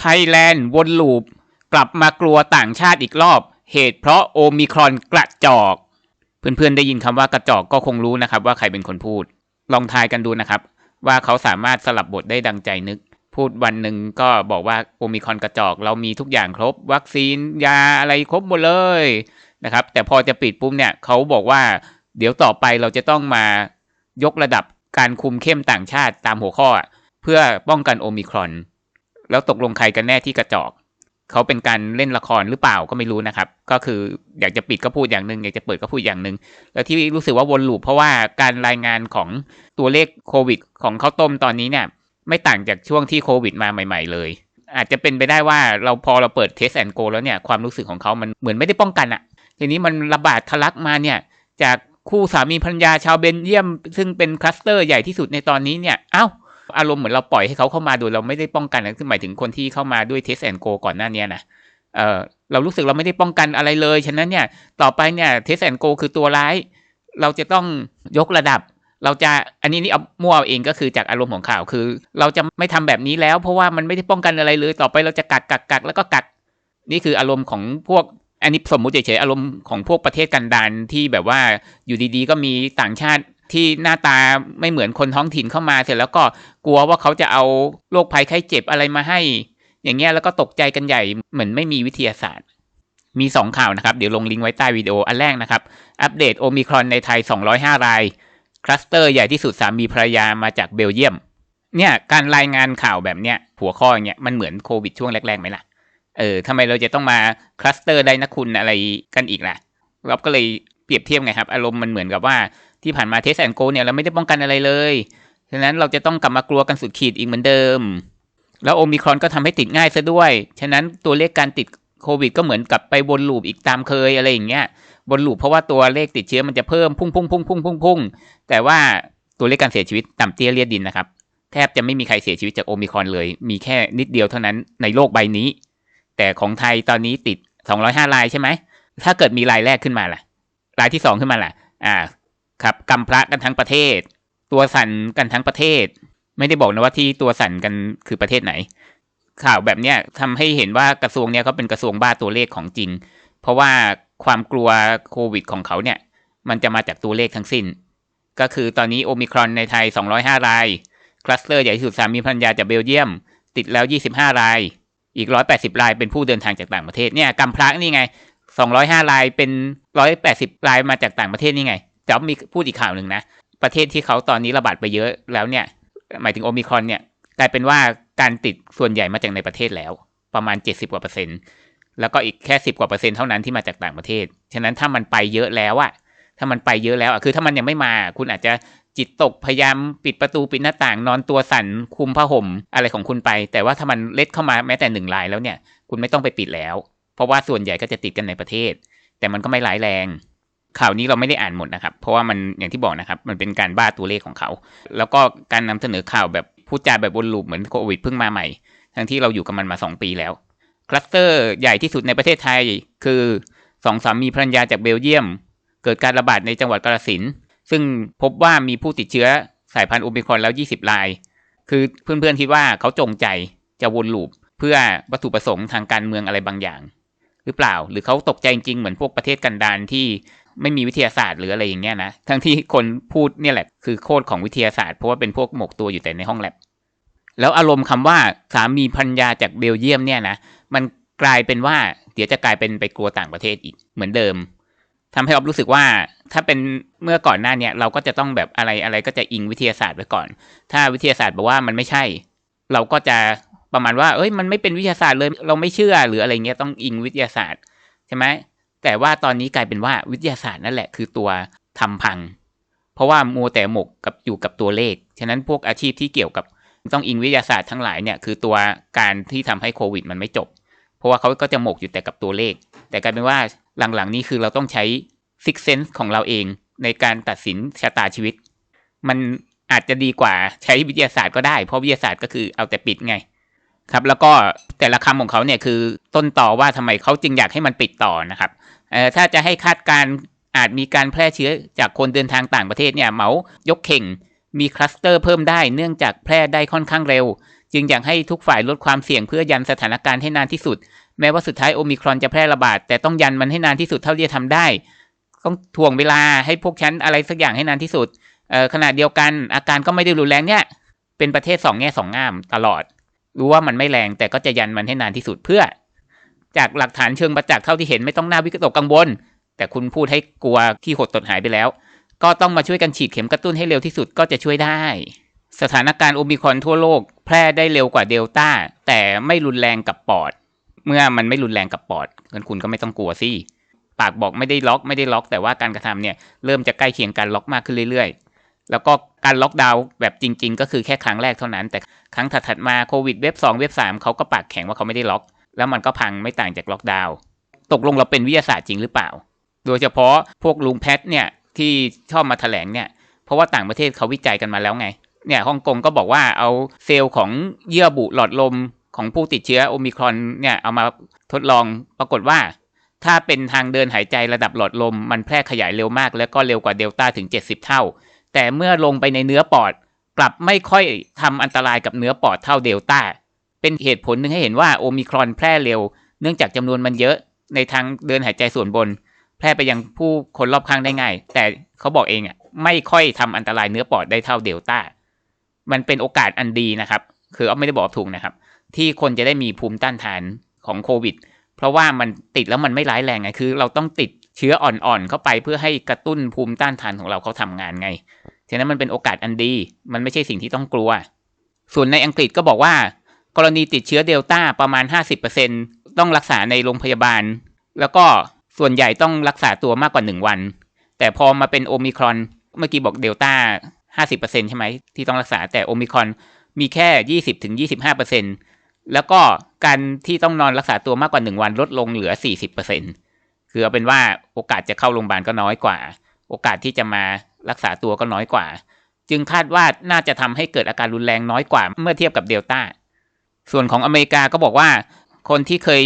ไทยแลนด์วนลูป กลับมากลัวต่างชาติอีกรอบ เหตุเพราะโอมิครอนกระจอก เพื่อนๆได้ยินคำว่ากระจอกก็คงรู้นะครับว่าใครเป็นคนพูด ลองทายกันดูนะครับ ว่าเขาสามารถสลับบทได้ดังใจนึก พูดวันหนึ่งก็บอกว่าโอมิครอนกระจอกเรามีทุกอย่างครบ วัคซีนยาอะไรครบหมดเลยนะครับ แต่พอจะปิดปุ๊บเนี่ยเขาบอกว่าเดี๋ยวต่อไปเราจะต้องมายกระดับการคุมเข้มต่างชาติตามหัวข้อ เพื่อป้องกันโอมิครอน แล้วตกลงใครกันแน่ที่กระจอกเขาเป็นการเล่นละครหรือเปล่าก็ไม่รู้นะครับ ก็คืออยากจะปิดก็พูดอย่างหนึ่งอยากจะเปิดก็พูดอย่างหนึ่งแล้วที่รู้สึกว่าวนลูปเพราะว่าการรายงานของตัวเลขโควิด ของข้าวต้มตอนนี้เนี่ยไม่ต่างจากช่วงที่โควิดมาใหม่ ๆ เลย อาจจะเป็นไปได้ว่าเราพอเราเปิดเทสแอนโกแล้วเนี่ยความรู้สึกของเขามันเหมือนไม่ได้ป้องกันอะทีนี้มันระบาดทะลักมาเนี่ยจากคู่สามีภรรยาชาวเบนเยียม ซึ่งเป็นคลัสเตอร์ใหญ่ที่สุดในตอนนี้เนี่ยเอ้า อารมณ์เหมือนเราปล่อยให้เขาเข้ามาโดยเราไม่ได้ป้องกันนะคือหมายถึงคนที่เข้ามาด้วยเทสแอนโกก่อนหน้านี้นะเออเรารู้สึกเราไม่ได้ป้องกันอะไรเลย ฉะนั้นเนี่ยต่อไปเนี่ยเทสแอนโกคือตัวร้าย เราจะต้องยกระดับ เราจะอันนี้นี่เอามั่วเอาเองก็คือจากอารมณ์ของข่าวคือ เราจะไม่ทำแบบนี้แล้ว เพราะว่ามันไม่ได้ป้องกันอะไรเลย ต่อไปเราจะกักกักกักแล้วก็กักนี่คืออารมณ์ของพวกอันนี้สมมุติเฉยๆอารมณ์ของพวกประเทศกันดารที่แบบว่าอยู่ดีๆ ก็มีต่างชาติ ที่หน้าตาไม่เหมือนคนท้องถิ่นเข้ามา เสร็จแล้วก็กลัวว่าเขาจะเอาโรคภัยไข้เจ็บอะไรมาให้ อย่างเงี้ยแล้วก็ตกใจกันใหญ่เหมือนไม่มีวิทยาศาสตร์ มี 2 ข่าวนะครับ เดี๋ยวลงลิงก์ไว้ใต้วิดีโออันแรกนะครับ อัปเดตโอมิครอนในไทย 205 ราย คลัสเตอร์ใหญ่ที่สุดสามีภรรยามาจากเบลเยียม เนี่ยการรายงานข่าวแบบเนี้ยหัวข้ออย่างเงี้ยมันเหมือนโควิดช่วงแรกๆไหมล่ะเออทำไมเราจะต้องมาคลัสเตอร์ได้นะคุณอะไรกันอีกล่ะเราก็เลยเปรียบเทียบไงครับ อารมณ์มันเหมือนกับว่า ที่ผ่านมาเทสแอนโกเนี่ยเราไม่ได้ป้องกันอะไรเลยฉะนั้นเราจะต้องกลับมากลัวกันสุดขีดอีกเหมือนเดิม แล้วโอมิครอนก็ทำให้ติดง่ายซะด้วย ฉะนั้นตัวเลขการติดโควิดก็เหมือนกับไปวนลูปอีกตามเคยอะไรอย่างเงี้ยวนลูปเพราะว่าตัวเลขติดเชื้อมันจะเพิ่มพุ่งพุ่งพุ่งพุ่งพุ่งพุ่งแต่ว่าตัวเลขการเสียชีวิตต่ำเตี้ยเลียดดินนะครับ แทบจะไม่มีใครเสียชีวิตจากโอมิครอนเลย มีแค่นิดเดียวเท่านั้นในโลกใบนี้ แต่ของไทยตอนนี้ติด 205รายใช่ไหมถ้าเกิดมีรายแรกขึ้นมาล่ะ รายที่สองขึ้นมาล่ะ อ่า ครับกำพระกันทั้งประเทศ ตัวสั่นกันทั้งประเทศ ไม่ได้บอกนะว่าที่ตัวสั่นกันคือประเทศไหน ข่าวแบบเนี้ยทำให้เห็นว่ากระทรวงเนี้ยเขาเป็นกระทรวงบ้าตัวเลขของจริง เพราะว่าความกลัวโควิดของเขาเนี่ย มันจะมาจากตัวเลขทั้งสิ้น ก็คือตอนนี้โอมิครอนในไทย 205 ราย คลัสเตอร์ใหญ่ที่สุดสามีภรรยาจากเบลเยียม ติดแล้ว 25 ราย อีก 180 รายเป็นผู้เดินทางจากต่างประเทศเนี่ยกำพระนี่ไง 205 รายเป็น 180 รายมาจากต่างประเทศนี่ไง จะมีพูดอีกข่าวหนึ่งนะ ประเทศที่เขาตอนนี้ระบาดไปเยอะแล้วเนี่ย หมายถึงโอมิครอนเนี่ย กลายเป็นว่าการติดส่วนใหญ่มาจากในประเทศแล้ว ประมาณ 70กว่าเปอร์เซ็นต์แล้วก็อีกแค่ 10กว่าเปอร์เซ็นต์เท่านั้นที่มาจากต่างประเทศ ฉะนั้นถ้ามันไปเยอะแล้วอะถ้ามันไปเยอะแล้วอะคือถ้ามันยังไม่มา คุณอาจจะจิตตกพยายามปิดประตูปิดหน้าต่างนอนตัวสั่นคุมผ้าห่มอะไรของคุณไป แต่ว่าถ้ามันเล็ดเข้ามาแม้แต่หนึ่งรายแล้วเนี่ย คุณไม่ต้องไปปิดแล้ว เพราะว่าส่วนใหญ่ก็จะติดกันในประเทศ แต่มันก็ไม่ร้ายแรง ข่าวนี้เราไม่ได้อ่านหมดนะครับ เพราะว่ามันอย่างที่บอกนะครับ มันเป็นการบ้าตัวเลขของเขา แล้วก็การนำเสนอข่าวแบบพูดจาแบบวนลูปเหมือนโควิดเพิ่งมาใหม่ ทั้งที่เราอยู่กับมันมา 2 ปีแล้วคลัสเตอร์ใหญ่ที่สุดในประเทศไทยคือสองสามีภรรยาจากเบลเยียม เกิดการระบาดในจังหวัดกาฬสินซึ่งพบว่ามีผู้ติดเชื้อสายพันธุ์โอมิครอนแล้ว 20 ราย คือเพื่อนๆคิดว่าเขาจงใจจะวนลูปเพื่อวัตถุประสงค์ทางการเมืองอะไรบางอย่าง หรือเปล่า หรือเขาตกใจจริงๆเหมือนพวกประเทศกันดารที่ ไม่มีวิทยาศาสตร์หรืออะไรอย่างเงี้ยนะ ทั้งที่คนพูดเนี่ยแหละคือโคดของวิทยาศาสตร์เพราะว่าเป็นพวกหมกตัวอยู่แต่ในห้องแลบ แล้วอารมณ์คำว่าสามีพัญญาจากเบลเยียมเนี่ยนะ มันกลายเป็นว่าเดี๋ยวจะกลายเป็นไปกลัวต่างประเทศอีกเหมือนเดิมทำให้ออฟรู้สึกว่าถ้าเป็นเมื่อก่อนหน้าเนี่ยเราก็จะต้องแบบอะไรอะไรก็จะอิงวิทยาศาสตร์ไว้ก่อน ถ้าวิทยาศาสตร์บอกว่ามันไม่ใช่ เราก็จะประมาณว่า เอ้ย มันไม่เป็นวิทยาศาสตร์เลย เราไม่เชื่อหรืออะไรเงี้ยต้องอิงวิทยาศาสตร์ใช่ไหม แต่ว่าตอนนี้กลายเป็นว่าวิทยาศาสตร์นั่นแหละคือตัวทำพัง เพราะว่ามัวแต่หมกกับอยู่กับตัวเลข ฉะนั้นพวกอาชีพที่เกี่ยวกับต้องอิงวิทยาศาสตร์ทั้งหลายเนี่ยคือตัวการที่ทำให้โควิด มันไม่จบ เพราะว่าเขาก็จะหมกอยู่แต่กับตัวเลข แต่กลายเป็นว่าหลังๆ นี้คือเราต้องใช้ซิกเซนส์ของเราเองในการตัดสินชะตาชีวิต มันอาจจะดีกว่าใช้วิทยาศาสตร์ก็ได้ เพราะวิทยาศาสตร์ก็คือเอาแต่ปิดไง ครับ แล้วก็แต่ละคำของเขาเนี่ยคือต้นต่อว่าทำไมเขาจึงอยากให้มันปิดต่อนะครับ ถ้าจะให้คาดการอาจมีการแพร่เชื้อจากคนเดินทางต่างประเทศเนี่ยเหมายกเข่ง มีคลัสเตอร์เพิ่มได้เนื่องจากแพร่ได้ค่อนข้างเร็ว จึงอยากให้ทุกฝ่ายลดความเสี่ยงเพื่อยันสถานการณ์ให้นานที่สุด แม้ว่าสุดท้ายโอมิครอนจะแพร่ระบาด แต่ต้องยันมันให้นานที่สุดเท่าที่จะทำได้ ต้องถ่วงเวลาให้พวกฉันอะไรสักอย่างให้นานที่สุดเออขณะเดียวกันอาการก็ไม่ได้รุนแรงเนี่ยเป็นประเทศสองแง่สองงามตลอด รู้ว่ามันไม่แรงแต่ก็จะยันมันให้นานที่สุดเพื่อ จากหลักฐานเชิงประจักษ์เท่าที่เห็นไม่ต้องน่าวิตกกังวล แต่คุณพูดให้กลัวที่หดตดหายไปแล้ว ก็ต้องมาช่วยกันฉีดเข็มกระตุ้นให้เร็วที่สุดก็จะช่วยได้ สถานการณ์โอมิครอนทั่วโลก แพร่ได้เร็วกว่าเดลต้า แต่ไม่รุนแรงกับปอด เมื่อมันไม่รุนแรงกับปอดงั้นคุณก็ไม่ต้องกลัวสิปากบอกไม่ได้ล็อกไม่ได้ล็อก แต่ว่าการกระทำเนี่ยเริ่มจะใกล้เคียงการล็อกมากขึ้นเรื่อยๆ แล้วก็การล็อกดาวน์แบบจริง ๆ ก็คือแค่ครั้งแรกเท่านั้น แต่ครั้งถัดๆมาโควิดเว็บ2เว็บ3เขาก็ปากแข็งว่าเขาไม่ได้ล็อก แล้วมันก็พังไม่ต่างจากล็อกดาวน์ตกลงเราเป็นวิทยาศาสตร์จริงหรือเปล่า โดยเฉพาะพวกลุงแพทเนี่ยที่ชอบมาแถลงเนี่ยเพราะว่าต่างประเทศเขาวิจัยกันมาแล้วไงเนี่ยฮ่องกงก็บอกว่าเอาเซลล์ของเยื่อบุหลอดลมของผู้ติดเชื้อโอมิครอนเนี่ยเอามาทดลองปรากฏว่า ถ้าเป็นทางเดินหายใจระดับหลอดลม มันแพร่ขยายเร็วมาก แล้วก็เร็วกว่าเดลต้าถึง 70 เท่า แต่เมื่อลงไปในเนื้อปอดกลับไม่ค่อยทำอันตรายกับเนื้อปอดเท่าเดลต้า เป็นเหตุผลหนึ่งให้เห็นว่าโอมิครอนแพร่เร็ว เนื่องจากจำนวนมันเยอะในทางเดินหายใจส่วนบน แพร่ไปยังผู้คนรอบข้างได้ง่าย แต่เขาบอกเองอะไม่ค่อยทำอันตรายเนื้อปอดได้เท่าเดลต้า มันเป็นโอกาสอันดีนะครับ คือเอาไม่ได้บอกถูกนะครับ ที่คนจะได้มีภูมิต้านทานของโควิด เพราะว่ามันติดแล้วมันไม่ร้ายแรงไงคือ เราต้องติดเชื้ออ่อนๆเข้าไปเพื่อให้กระตุ้นภูมิต้านทานของเราเขาทำงานไง ฉะนั้นมันเป็นโอกาสอันดี มันไม่ใช่สิ่งที่ต้องกลัว ส่วนในอังกฤษก็บอกว่า กรณีติดเชื้อเดลต้าประมาณ 50%ต้องรักษาในโรงพยาบาล แล้วก็ส่วนใหญ่ต้องรักษาตัวมากกว่า 1 วัน แต่พอมาเป็นโอมิครอน เมื่อกี้บอกเดลต้า 50%ใช่ไหมที่ต้องรักษาแต่โอมิครอนมีแค่ 20-25%แล้วก็การที่ต้องนอนรักษาตัวมากกว่า 1 วันลดลงเหลือ 40%คือเอาเป็นว่าโอกาสจะเข้าโรงพยาบาลก็น้อยกว่า โอกาสที่จะมารักษาตัวก็น้อยกว่า จึงคาดว่าน่าจะทำให้เกิดอาการรุนแรงน้อยกว่าเมื่อเทียบกับเดลต้า ส่วนของอเมริกาก็บอกว่า คนที่เคย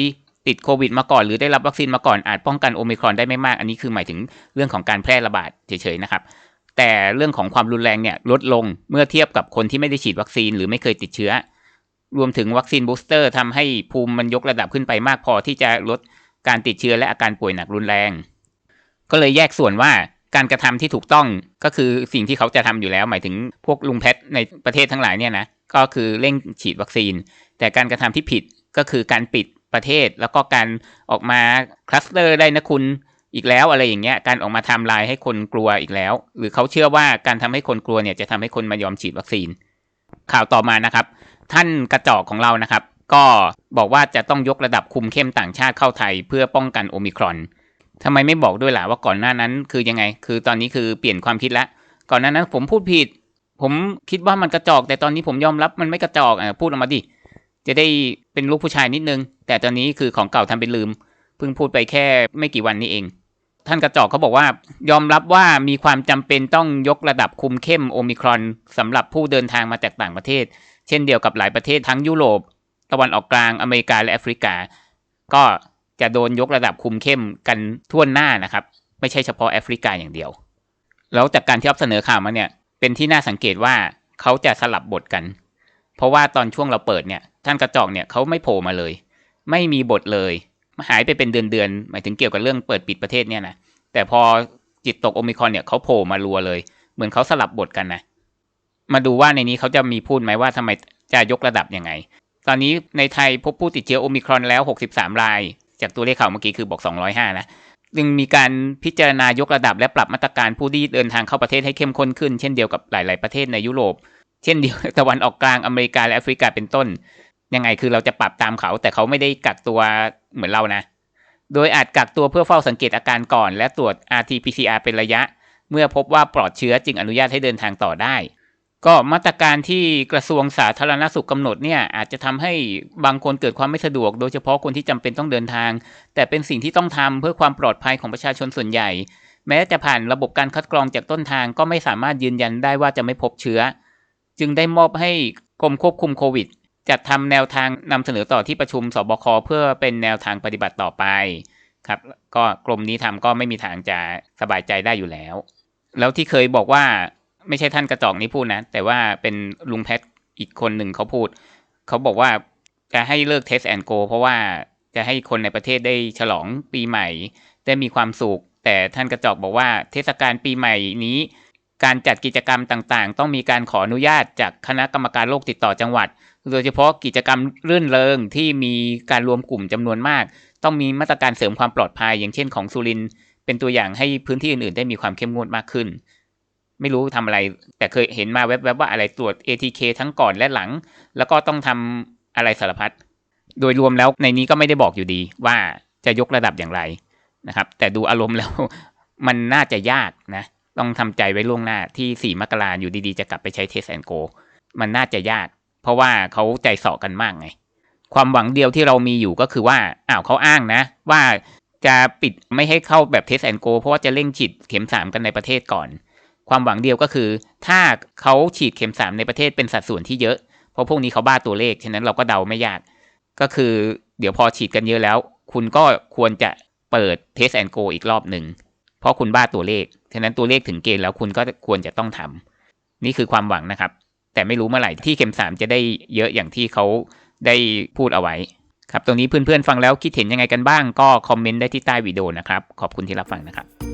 ติดโควิดมาก่อนหรือได้รับวัคซีนมาก่อนอาจป้องกันโอมิครอนได้ไม่มาก อันนี้คือหมายถึงเรื่องของการแพร่ระบาดเฉยๆนะครับ แต่เรื่องของความรุนแรงเนี่ยลดลงเมื่อเทียบกับคนที่ไม่ได้ฉีดวัคซีนหรือไม่เคยติดเชื้อ รวมถึงวัคซีนบูสเตอร์ทำให้ภูมิมันยกระดับขึ้นไปมากพอที่จะลดการติดเชื้อและอาการป่วยหนักรุนแรง ก็เลยแยกส่วนว่าการกระทำที่ถูกต้องก็คือสิ่งที่เขาจะทำอยู่แล้ว หมายถึงพวกลุงแพทในประเทศทั้งหลายเนี่ยนะก็คือเร่งฉีดวัคซีน แต่การกระทำที่ผิดก็คือการปิดประเทศ แล้วก็การออกมาคลัสเตอร์ได้นะคุณอีกแล้วอะไรอย่างเงี้ยการออกมาทำลายให้คนกลัวอีกแล้ว หรือเขาเชื่อว่าการทำให้คนกลัวเนี่ยจะทำให้คนมายอมฉีดวัคซีน ข่าวต่อมานะครับ ท่านกระจอกของเรานะครับ ก็บอกว่าจะต้องยกระดับคุมเข้มต่างชาติเข้าไทย เพื่อป้องกันโอมิครอนทำไมไม่บอกด้วยล่ะว่าก่อนหน้านั้นคือยังไง คือตอนนี้คือเปลี่ยนความคิดแล้วก่อนหน้านั้นผมพูดผิด ผมคิดว่ามันกระจอก แต่ตอนนี้ผมยอมรับมันไม่กระจอกอะพูดออกมาดิ จะได้เป็นลูกผู้ชายนิดนึง แต่ตอนนี้คือของเก่าทำเป็นลืม เพิ่งพูดไปแค่ไม่กี่วันนี้เอง ท่านกระจอกเขาบอกว่า ยอมรับว่ามีความจำเป็นต้องยกระดับคุมเข้มโอมิครอนสำหรับผู้เดินทางมาจากต่างประเทศ เช่นเดียวกับหลายประเทศทั้งยุโรปตะวันออกกลางอเมริกาและแอฟริกา ก็จะโดนยกระดับคุมเข้มกันทั่วหน้านะครับ ไม่ใช่เฉพาะแอฟริกาอย่างเดียว แล้วจากการที่รับเสนอข่าวมาเนี่ยเป็นที่น่าสังเกตว่าเขาจะสลับบทกัน เพราะว่าตอนช่วงเราเปิดเนี่ย ท่านกระจอกเนี่ยเขาไม่โผล่มาเลย ไม่มีบทเลยหายไปเป็นเดือนๆหมายถึงเกี่ยวกับเรื่องเปิดปิดประเทศเนี่ยนะแต่พอจิตตกโอมิครอนเนี่ยเขาโผล่มารัวเลย เหมือนเขาสลับบทกันนะมาดูว่าในนี้เขาจะมีพูดไหมว่าทำไมจะยกระดับยังไง ตอนนี้ในไทยพบผู้ติดเชื้อโอมิครอนแล้ว 63 ราย จากตัวเลขข่าวเมื่อกี้คือบอก 205 นะจึงมีการพิจารณายกระดับและปรับมาตรการผู้ที่เดินทางเข้าประเทศให้เข้มข้นขึ้น เช่นเดียวกับหลาย ๆ ประเทศในยุโรป เช่นเดียวตะวันออกกลางอเมริกาและแอฟริกาเป็นต้น ยังไงคือเราจะปรับตามเขา แต่เขาไม่ได้กักตัวเหมือนเรานะ โดยอาจกักตัวเพื่อเฝ้าสังเกตอาการก่อน และตรวจ RT-PCR เป็นระยะ เมื่อพบว่าปลอดเชื้อจึงอนุญาตให้เดินทางต่อได้ ก็มาตรการที่กระทรวงสาธารณสุขกำหนดเนี่ยอาจจะทำให้บางคนเกิดความไม่สะดวก โดยเฉพาะคนที่จำเป็นต้องเดินทาง แต่เป็นสิ่งที่ต้องทำเพื่อความปลอดภัยของประชาชนส่วนใหญ่ แม้จะผ่านระบบการคัดกรองจากต้นทางก็ไม่สามารถยืนยันได้ว่าจะไม่พบเชื้อ จึงได้มอบให้กรมควบคุมโควิด จัดทำแนวทางนำเสนอต่อที่ประชุมสบคเพื่อเป็นแนวทางปฏิบัติต่อไปครับก็กรมนี้ทำก็ไม่มีทางจะสบายใจได้อยู่แล้ว แล้วที่เคยบอกว่าไม่ใช่ท่านกระจอกนี้พูดนะ แต่ว่าเป็นลุงแพทอีกคนหนึ่งเขาพูด เขาบอกว่าจะให้เลิก Test and Go เพราะว่าจะให้คนในประเทศได้ฉลองปีใหม่ ได้มีความสุข แต่ท่านกระจอกบอกว่าเทศกาลปีใหม่นี้ การจัดกิจกรรมต่างๆ ต้องมีการขออนุญาตจากคณะกรรมการโรคติดต่อจังหวัด โดยเฉพาะกิจกรรมรื่นเริงที่มีการรวมกลุ่มจำนวนมาก ต้องมีมาตรการเสริมความปลอดภัย อย่างเช่นของสุรินเป็นตัวอย่างให้พื้นที่อื่นๆ ได้มีความเข้มงวดมากขึ้น ไม่รู้ทำอะไร แต่เคยเห็นมาแวบๆว่าอะไรตรวจ ATK ทั้งก่อนและหลัง แล้วก็ต้องทำอะไรสารพัดโดยรวมแล้วในนี้ก็ไม่ได้บอกอยู่ดีว่าจะยกระดับอย่างไรนะครับ แต่ดูอารมณ์แล้วมันน่าจะยากนะ ต้องทำใจไว้ล่วงหน้าที่4มกราอยู่ดีๆ จะกลับไปใช้ Test and Go มันน่าจะยาก เพราะว่าเขาใจสาะกันมากไง ความหวังเดียวที่เรามีอยู่ก็คือว่า อ้าวเขาอ้างนะ ว่าจะปิดไม่ให้เข้าแบบ Test and Go เพราะว่าจะเร่งฉีดเข็ม3กันในประเทศก่อน ความหวังเดียวก็คือ ถ้าเขาฉีดเข็ม3ในประเทศเป็นสัดส่วนที่เยอะ เพราะพวกนี้เขาบ้าตัวเลข ฉะนั้นเราก็เดาไม่ยาก ก็คือ เดี๋ยวพอฉีดกันเยอะแล้ว คุณก็ควรจะเปิด Test and Go อีกรอบหนึ่ง เพราะคุณบ้าตัวเลข ฉะนั้นตัวเลขถึงเกณฑ์แล้วคุณก็ควรจะต้องทำนี่คือความหวังนะครับ แต่ไม่รู้เมื่อไหร่ที่เข็มสามจะได้เยอะอย่างที่เขาได้พูดเอาไว้ ครับ ตรงนี้เพื่อนๆฟังแล้วคิดเห็นยังไงกันบ้างก็คอมเมนต์ได้ที่ใต้วิดีโอนะครับ ขอบคุณที่รับฟังนะครับ